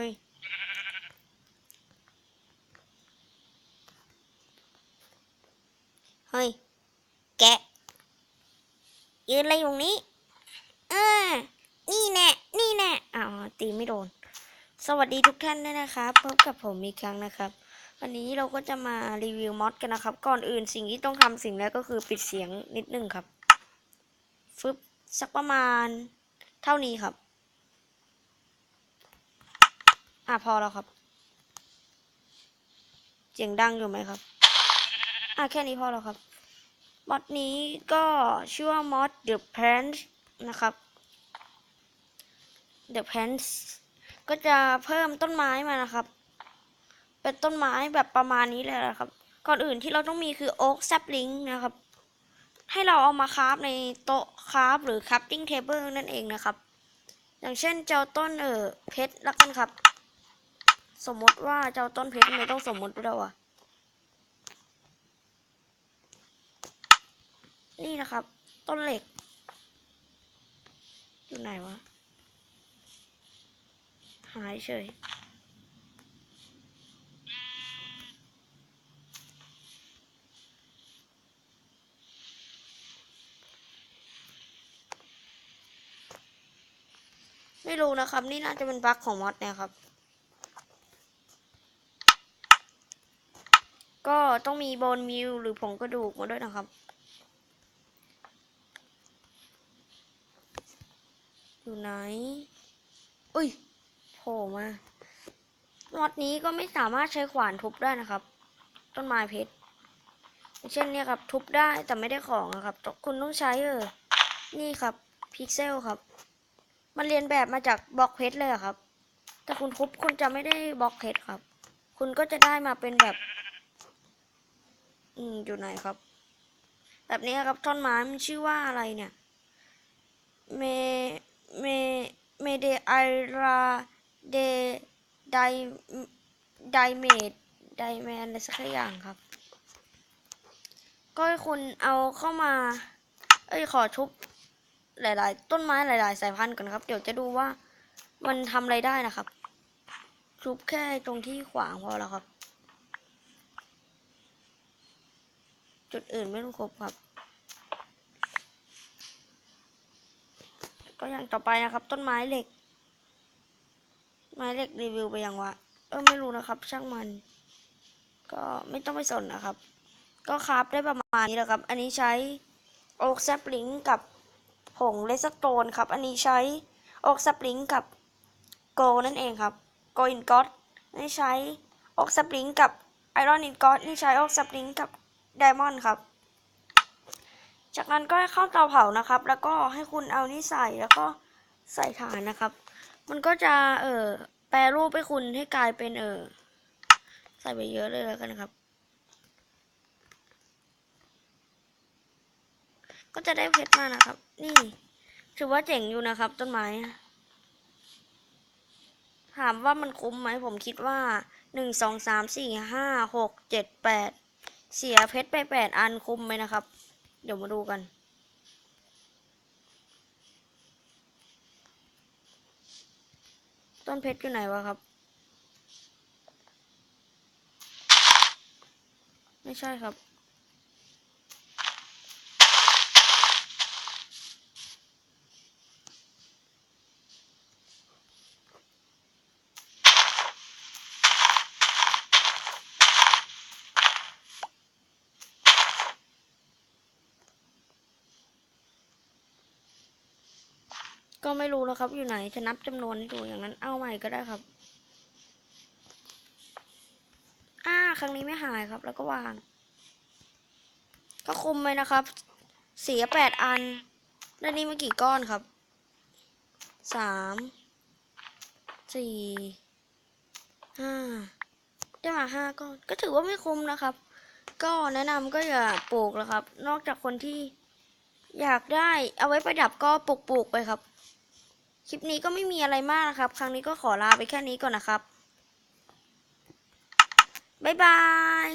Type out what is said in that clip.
ฮ้ยเฮ้ย แกะ ยืนอะไรอยู่ตรงนี้เออนี่แน่ นี่แน่อ้าตีไม่โดน สวัสดีทุกท่านด้วยนะครับ พบกับผมอีกครั้งนะครับ วันนี้เราก็จะมารีวิวมอดกันนะครับ ก่อนอื่นสิ่งที่ต้องทำสิ่งแรกก็คือปิดเสียงนิดนึงครับ ฟึบสักประมาณเท่านี้ครับ อะพอแล้วครับเสียงดังอยู่ไหมครับ อะแค่นี้พอแล้วครับมอดนี้ก็ชื่อว่ามอด The Plants นะครับ The Plants ก็จะเพิ่มต้นไม้มานะครับ เป็นต้นไม้แบบประมาณนี้เลยนะครับ ก่อนอื่นที่เราต้องมีคือ Oak Sapling นะครับ ให้เราเอามาคราฟในโต๊ะคราฟหรือ crafting table นั่นเองนะครับ อย่างเช่นเจ้าต้นเออเพชรละกันครับ สมมติว่าเจ้าต้นเพชรไม่ต้องสมมติด้วยวะนี่นะครับ ต้นเหล็ก อยู่ไหนวะ หายเฉยไม่รู้นะครับ นี่น่าจะเป็นบั๊กของมอดเนี่ยครับ ก็ต้องมีโบนมิลหรือผงกระดูกมาด้วยนะครับ อยู่ไหน อุ้ยโผล่มามอดนี้ก็ไม่สามารถใช้ขวานทุบได้นะครับ ต้นไม้เพชรเช่นเนี่ยครับทุบได้แต่ไม่ได้ของนะครับ คุณต้องใช้เออ นี่ครับพิกเซลครับ มันเรียนแบบมาจากบล็อกเพชรเลยครับ แต่คุณทุบคุณจะไม่ได้บล็อกเพชรครับ คุณก็จะได้มาเป็นแบบ อืมอยู่ไหนครับ แบบนี้ครับท่อนไม้มันชื่อว่าอะไรเนี่ยเมเมเมเดไอราเดไดไดเมดไดแมนอะไรสักอย่างครับ ก็ให้คุณเอาเข้ามา เอ้ยขอทุบหลาย ๆ ต้นไม้หลาย ๆ สายพันธุ์ก่อนครับ เดี๋ยวจะดูว่ามันทำอะไรได้นะครับทุบแค่ตรงที่ขวางพอแล้วครับ จุดอื่นไม่ต้องครบครับ ก็อย่างต่อไปนะครับ ต้นไม้เหล็ก ไม้เหล็กรีวิวไปยังวะ เออไม่รู้นะครับ ช่างมัน ก็ไม่ต้องไปสนนะครับ ก็คราฟได้ประมาณนี้แหละครับ อันนี้ใช้โอ๊กแซปลิงกับผงเลสโตนครับ อันนี้ใช้โอ๊กแซปลิงกับโกนั่นเองครับโกอินก็อตนี่ใช้โอ๊กแซปลิงกับไอรอนอินก็อตนี่ใช้โอ๊กแซปลิงกับ ไดมอนด์ครับ จากนั้นก็ให้เข้าเตาเผานะครับ แล้วก็ให้คุณเอานี่ใส่แล้วก็ใส่ถ่านนะครับ มันก็จะเอ่อแปรรูปให้คุณให้กลายเป็นเอ่อใส่ไปเยอะเลยแล้วกันครับ ก็จะได้เพชรมานะครับ นี่ ถือว่าเจ๋งอยู่นะครับ ต้นไม้ถามว่ามันคุ้มไหมผมคิดว่าหนึ่งสองสามสี่ห้าหกเจ็ดแปด เสียเพชรไปแปดอันคุ้มไหมนะครับ เดี๋ยวมาดูกัน ต้นเพชรอยู่ไหนวะครับ ไม่ใช่ครับ ก็ไม่รู้แล้วครับ อยู่ไหนจะนับจำนวนดูอย่างนั้นเอาใหม่ก็ได้ครับ อ่า ครั้งนี้ไม่หายครับ แล้วก็วาง ก็คุมไปนะครับ เสียแปดอันด้านนี้มากี่ก้อนครับสามสี่ห้าได้มาห้าก้อน ก็ถือว่าไม่คุ้มนะครับ ก็แนะนำก็อย่าปลูกแล้วครับ นอกจากคนที่อยากได้เอาไว้ประดับก็ปลูกปลูกๆไปครับ คลิปนี้ก็ไม่มีอะไรมากนะครับ ครั้งนี้ก็ขอลาไปแค่นี้ก่อนนะครับ บ๊ายบาย